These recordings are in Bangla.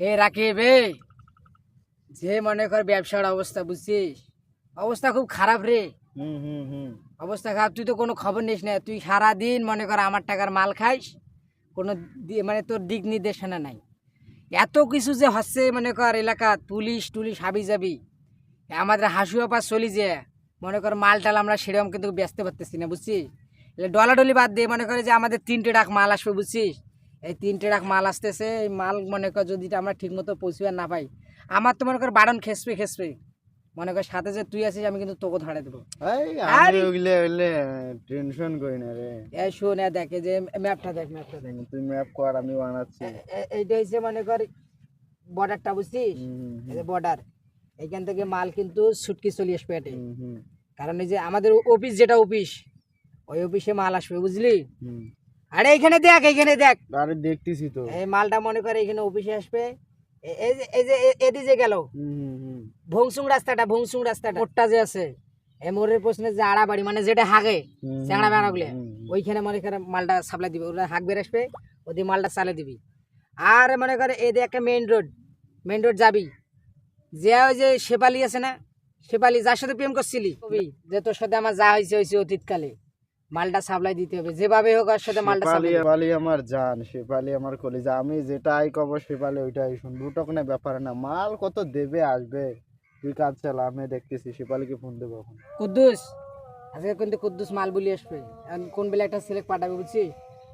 এ রাকিব এ। যে মনে কর ব্যবসার অবস্থা বুঝছিস? অবস্থা খুব খারাপ রে। হুম হুম হুম। অবস্থা খারাপ তুই তো কোনো খবর নিস না। তুই সারাদিন মনে কর আমার টাকার মাল খাইস কোনো মানে তোর দিক নির্দেশনা নাই। এত কিছু যে হচ্ছে মনে কর এলাকা পুলিশ টুলিশ হাবি যাবি আমাদের হাসুয়া পাস চলি যে মনে কর মাল টাল আমরা সেরকম কিন্তু ব্যস্ত পারতেছি না বুঝছিস? ডলাডলি বাদ দিয়ে মনে করে যে আমাদের তিনটে ডাক মাল আসবে বুঝছিস? এই তিনটে ডাক মাল আসতেছে এই মাল মনে কর যদি আমরা ঠিক মতো পৌঁছবে না পাই। আমার তো মনে কর বারণ খেসবে খেসবে। মনে কর সাথে যে তুই আছিস আমি কিন্তু তোকে ধরে দেবো। আমি ওগুলো টেনশন করি না রে। এই শোন দেখে যে ম্যাপটা দেখ ম্যাপটা দেখ। তুই ম্যাপ কর আমি বানাচ্ছি। এইটা হচ্ছে মনে কর বর্ডারটা বুঝছিস? বর্ডার এইখান থেকে মাল কিন্তু ছুটকি চলে আসবে এটে। কারণ এই যে আমাদের অফিস যেটা অফিস ওই অফিসে মাল আসবে বুঝলি। আরে এইখানে দেখ এইখানে দেখ। আরে দেখতেছি তো। এই মালটা মনে করে এখানে অফিসে আসবে। এই যে এই যে এ- এদিকে যে গেল। ভংসুং রাস্তাটা ভংসুং রাস্তাটা। মোড়টা যে আছে। এই মোড়ের প্রশ্নে যে আড়া বাড়ি মানে যেটা হাগে চ্যাংড়া বেড়া গুলো হুম, হুম। ওইখানে মনে করে মালটা সাপ্লাই দিবে ওরা হাঁক বের আসবে ওদের মালটা চালে দিবি। আর মনে করে এই যে একটা মেইন রোড মেইন রোড যাবি। যে ওই যে শেপালি আছে না শেপালি যার সাথে প্রেম করছিলি যে তোর সাথে আমার যা হয়েছে হয়েছে অতীতকালে। মালটা সাপ্লাই দিতে হবে। যেভাবে হোক ওর সাথে মালটা শেফালি সাপ্লাই শেফালি আমার জান শেফালি আমার কলিজা আমি যেটাই কব শেফালি ওইটাই শুনব ওটা কোনো ব্যাপার না মাল কত দেবে আসবে? তুই কাজ চালা আমি দেখতেছি শেফালিকে ফোন দেবো এখন। কুদ্দুস আজকে কিন্তু কুদ্দুস মাল বলি আসবে। এখন কোন বেলা একটা সিলেক্ট পাঠাবে বুঝছি?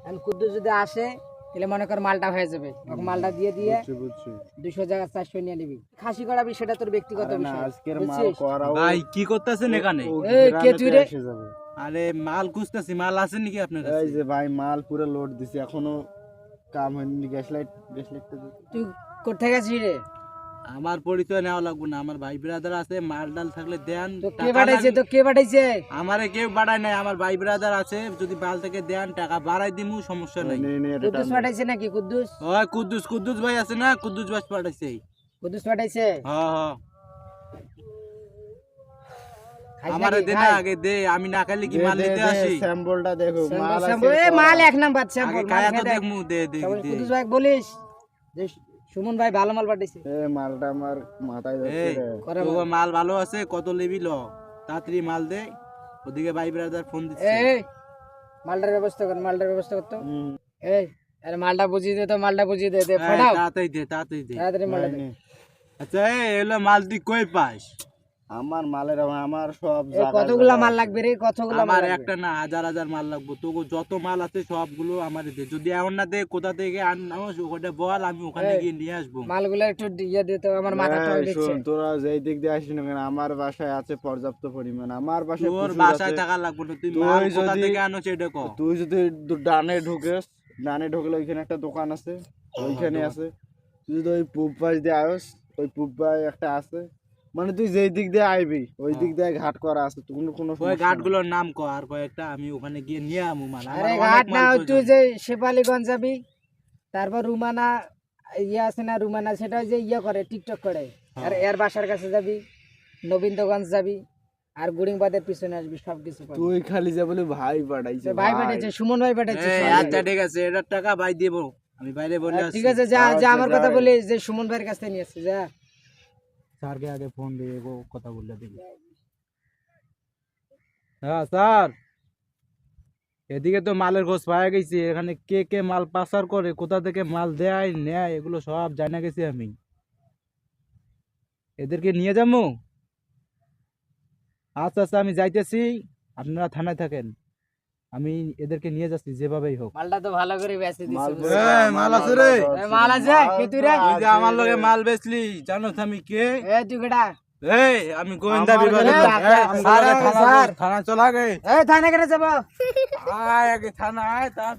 এখন কুদ্দুস যদি আসে তাহলে মনে কর মালটা হয়ে যাবে। মালটা দিয়ে দিয়ে বুঝছি বুঝছি। দুশো জায়গা চারশো নিয়ে নিবি। খাসি করাবি সেটা তোর ব্যক্তিগত না, বিষয় আজকের মাল? করাও ভাই কি করতেছেন এখানে? এই, কে তুই রে? আরে মাল খুঁজতেছি মাল আছে নাকি আপনার এই যে ভাই মাল পুরো লোড দিছি এখনও কাম হয়নি গ্যাস লাইট গ্যাস লাইটটা দে। তুই কোথায় গেছিস রে? আমার পরিচয় নেওয়া লাগবে না আমার ভাই ব্রাদার আছে মাল ডাল থাকলে দেন তো কে পাঠাইছে তো কে পাঠাইছে? আমারে কেউ বাড়ায় নাই আমার ভাই ব্রাদার আছে যদি মাল থেকে দেন টাকা বাড়াই দিমু সমস্যা নাই। কুদ্দুস। পাঠাইছে নাকি কুদ্দুস? ওই কুদ্দুস কুদ্দুস ভাই আছে না কুদ্দুস ভাই পাঠাইছে। কুদ্দুস পাঠাইছে? হ্যাঁ হ্যাঁ। আমারে নাকি? দে না আগে দে আমি না খাইলে কি মাল নিতে আসি? স্যাম্পলটা দেখো মাল আছে এ মাল এক নাম্বার স্যাম্পল কায়া তো দেখমু দে দে কুদ্দুস ভাই বলিস? যে সুমন ভাই ভালো মাল পাঠাইছে। এ মালটা আমার মাথায় এই রে। তো মাল। ভালো আছে কত লেবি ল? তাড়াতাড়ি মাল দে। ওদিকে ভাই ব্রাদার ফোন দিচ্ছে। এই মালটার ব্যবস্থা কর মালটার ব্যবস্থা কর তো। এই আরে মালটা বুঝিয়ে দে তো মালটা বুঝিয়ে দে দে ফটাও। তাড়াতাড়ি দে তাড়াতাড়ি দে। তাড়াতাড়ি মালটা দে। আচ্ছা এই এলো মাল তুই কই পাস? আমার মালের আমার- সব জায়গায় মাল লাগবে রে? কতগুলা আমার একটা না হাজার হাজার মাল লাগবে। তোকে যত মাল আছে সবগুলো আমার দে। যদি এমন না দে কোথা থেকে ওটা বল আমি ওখানে গিয়ে নিয়ে আসব। মালগুলো একটু ইয়ে দিতে হবে, আমার টক তোরা যেই দিক দিয়ে আসিস না আমার বাসায় আছে পর্যাপ্ত পরিমাণ। আমার বাসায় তোর বাসায়। থাকা লাগবে না তুই মাল কোথা যদি- থেকে আনো সেটা কো। তুই যদি ডানে ঢুকেস ডানে ঢুকলে ওইখানে একটা দোকান আছে ওইখানে আছে। তুই যদি ওই পুব পাশ দিয়ে আয়স ওই পুব একটা আছে মানে তুই যেই দিক দিয়ে আইবি ওই দিক দিয়ে ঘাট করা আছে কোনো কোনো ওই ঘাটগুলোর নাম কো আর কয়েকটা আমি ওখানে গিয়ে নিয়ে আমু মাল। আরে ঘাট না তুই যে শেপালিগঞ্জ যাবি তারপর রুমানা ইয়ে আছে না রুমানা সেটা যে ইয়ে করে টিকটক করে। আর হ্যাঁ। এর বাসার কাছে যাবি নবীনগঞ্জ যাবি আর গুড়িংবাদের পিছনে আসবি সব কিছু তুই খালি যা বলে ভাই পাঠাইছে ভাই পাঠাইছে সুমন ভাই পাঠাইছে আচ্ছা ঠিক আছে এটার টাকা ভাই দেবো। আমি বাইরে বলে আর ঠিক আছে যা যা আচ্ছা, আমার কথা। বলি যে সুমন ভাইয়ের কাছ নিয়ে আসছে যা। স্যারকে আগে ফোন দিয়ে কথা বললে দেখি হ্যাঁ স্যার। এদিকে তো মালের খোঁজ পাওয়া গেছি, এখানে কে কে মাল পাচার করে, কোথা থেকে মাল দেয়, নেয়, এগুলো সব জানা গেছি আমি। এদেরকে নিয়ে যাব? আচ্ছা আচ্ছা আমি যাইতেছি। আপনারা থানায় থাকেন। আমি এদেরকে নিয়ে যাচ্ছি যেভাবেই হোক মালটা তো ভালো করে বেচে দিছি মাল এই, মাল আছে রে। এই, মাল আছে? কে তুই রে? তুই যে আমার লগে মাল বেচলি জানো আমি কে এ তুই কেডা এই আমি গোয়েন্দা বিভাগে। এই, থানা। থানা চলা গে এই থানা কেটে যাব আয় আগে থানা আয় তার